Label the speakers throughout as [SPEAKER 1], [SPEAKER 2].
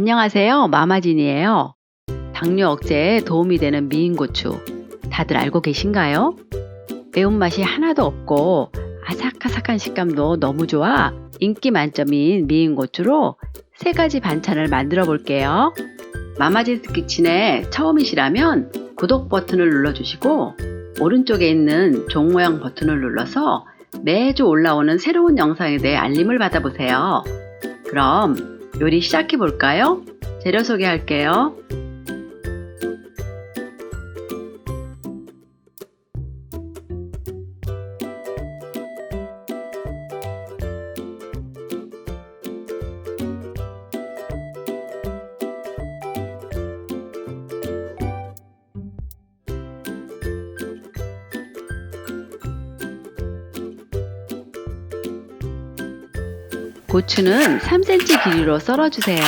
[SPEAKER 1] 안녕하세요. 마마진이에요. 당뇨 억제에 도움이 되는 미인 고추. 다들 알고 계신가요? 매운맛이 하나도 없고 아삭아삭한 식감도 너무 좋아 인기 만점인 미인 고추로 세 가지 반찬을 만들어 볼게요. 마마진 키친에 처음이시라면 구독 버튼을 눌러주시고 오른쪽에 있는 종 모양 버튼을 눌러서 매주 올라오는 새로운 영상에 대해 알림을 받아보세요. 그럼 요리 시작해 볼까요? 재료 소개할게요. 고추는 3cm 길이로 썰어주세요.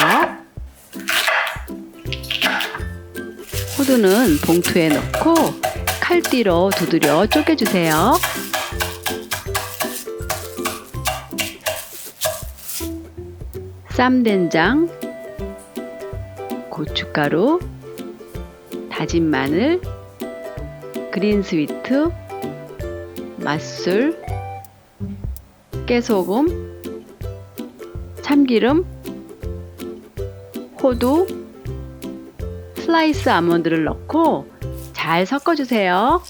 [SPEAKER 1] 호두는 봉투에 넣고 칼뒤로 두드려 쪼개주세요. 쌈된장, 고춧가루, 다진 마늘, 그린 스위트, 맛술, 깨소금, 참기름, 호두, 슬라이스 아몬드를 넣고 잘 섞어주세요.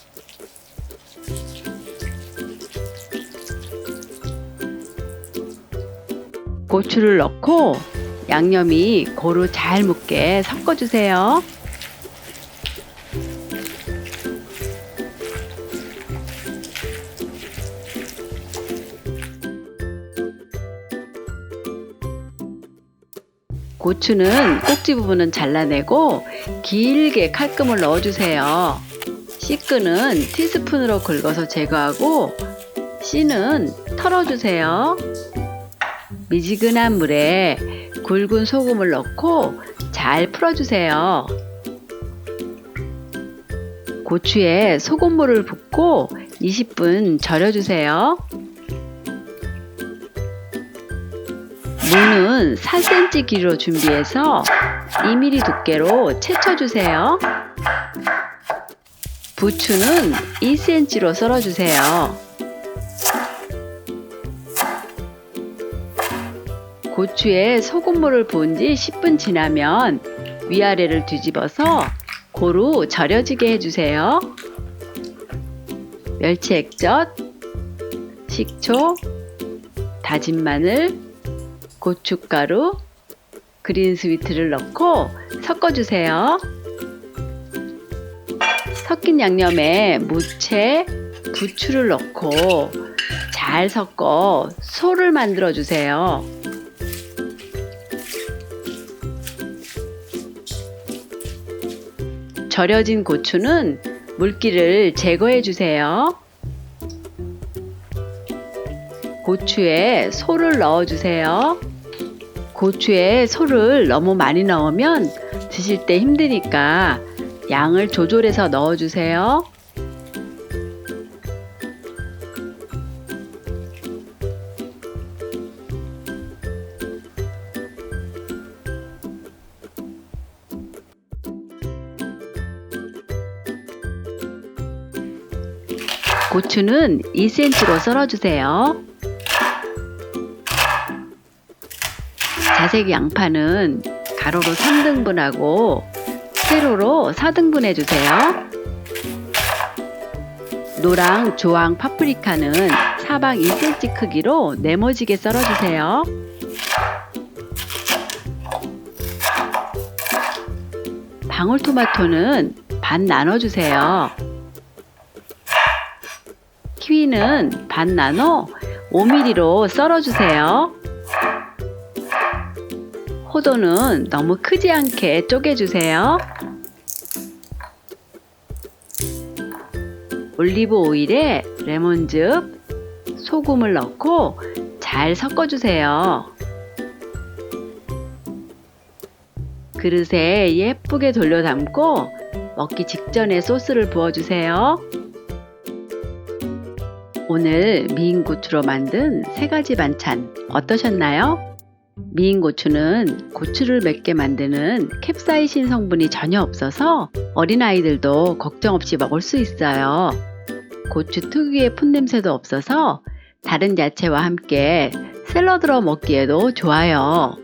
[SPEAKER 1] 고추를 넣고 양념이 고루 잘 묻게 섞어주세요. 고추는 꼭지 부분은 잘라내고 길게 칼금을 넣어주세요. 씨끈은 티스푼으로 긁어서 제거하고 씨는 털어주세요. 미지근한 물에 굵은 소금을 넣고 잘 풀어주세요. 고추에 소금물을 붓고 20분 절여주세요. 무는 4cm 길이로 준비해서 2mm 두께로 채쳐주세요. 부추는 2cm로 썰어주세요. 고추에 소금물을 부은 지 10분 지나면 위아래를 뒤집어서 고루 절여지게 해주세요. 멸치 액젓, 식초, 다진 마늘, 고춧가루, 그린 스위트를 넣고 섞어주세요. 섞인 양념에 무채, 부추를 넣고 잘 섞어 소를 만들어 주세요. 절여진 고추는 물기를 제거해 주세요. 고추에 소를 넣어 주세요. 고추에 소를 너무 많이 넣으면 드실 때 힘드니까 양을 조절해서 넣어 주세요. 고추는 2cm로 썰어주세요. 자색 양파는 가로로 3등분하고 세로로 4등분 해주세요. 노랑, 조황, 파프리카는 사방 2cm 크기로 네모지게 썰어주세요. 방울토마토는 반 나눠주세요. 키위는 반 나눠 5mm로 썰어주세요. 호도는 너무 크지 않게 쪼개주세요. 올리브 오일에 레몬즙, 소금을 넣고 잘 섞어주세요. 그릇에 예쁘게 돌려 담고 먹기 직전에 소스를 부어주세요. 오늘 미인고추로 만든 세 가지 반찬 어떠셨나요? 미인 고추는 고추를 맵게 만드는 캡사이신 성분이 전혀 없어서 어린아이들도 걱정 없이 먹을 수 있어요. 고추 특유의 풋냄새도 없어서 다른 야채와 함께 샐러드로 먹기에도 좋아요.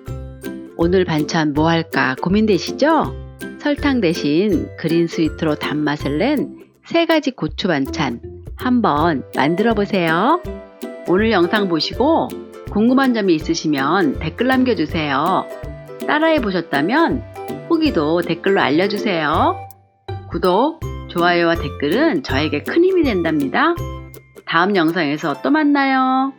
[SPEAKER 1] 오늘 반찬 뭐 할까 고민되시죠? 설탕 대신 그린 스위트로 단맛을 낸 세 가지 고추 반찬 한번 만들어 보세요. 오늘 영상 보시고 궁금한 점이 있으시면 댓글 남겨주세요. 따라해 보셨다면 후기도 댓글로 알려주세요. 구독, 좋아요와 댓글은 저에게 큰 힘이 된답니다. 다음 영상에서 또 만나요.